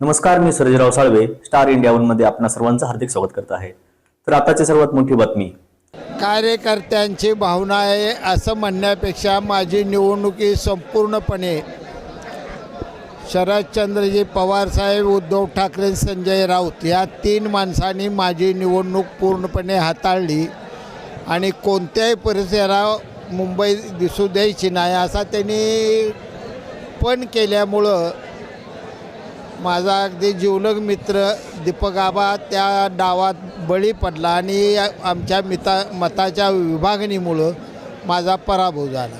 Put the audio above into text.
नमस्कार मी Sarjerao Salve star India वनमध्ये आपणा सर्वांचं हार्दिक स्वागत करत आहे. तर आताची सर्वात मोठी बातमी. कार्यकर्त्यांची भावना आहे असं म्हणण्यापेक्षा माझी निवडणुकी संपूर्णपणे शरदचंद्रजी पवारसाहेब उद्धव ठाकरे संजय राऊत या तीन माणसांनी माझी निवडणूक पूर्णपणे हाताळली आणि कोणत्याही परिसरा मुंबई दिसू द्यायची नाही असा त्यांनी पण केल्यामुळं माझा अगदी जिवलग मित्र दीपक आबा त्या डावात बळी पडला आणि आमच्या मिता मताच्या विभागणीमुळं माझा पराभव झाला.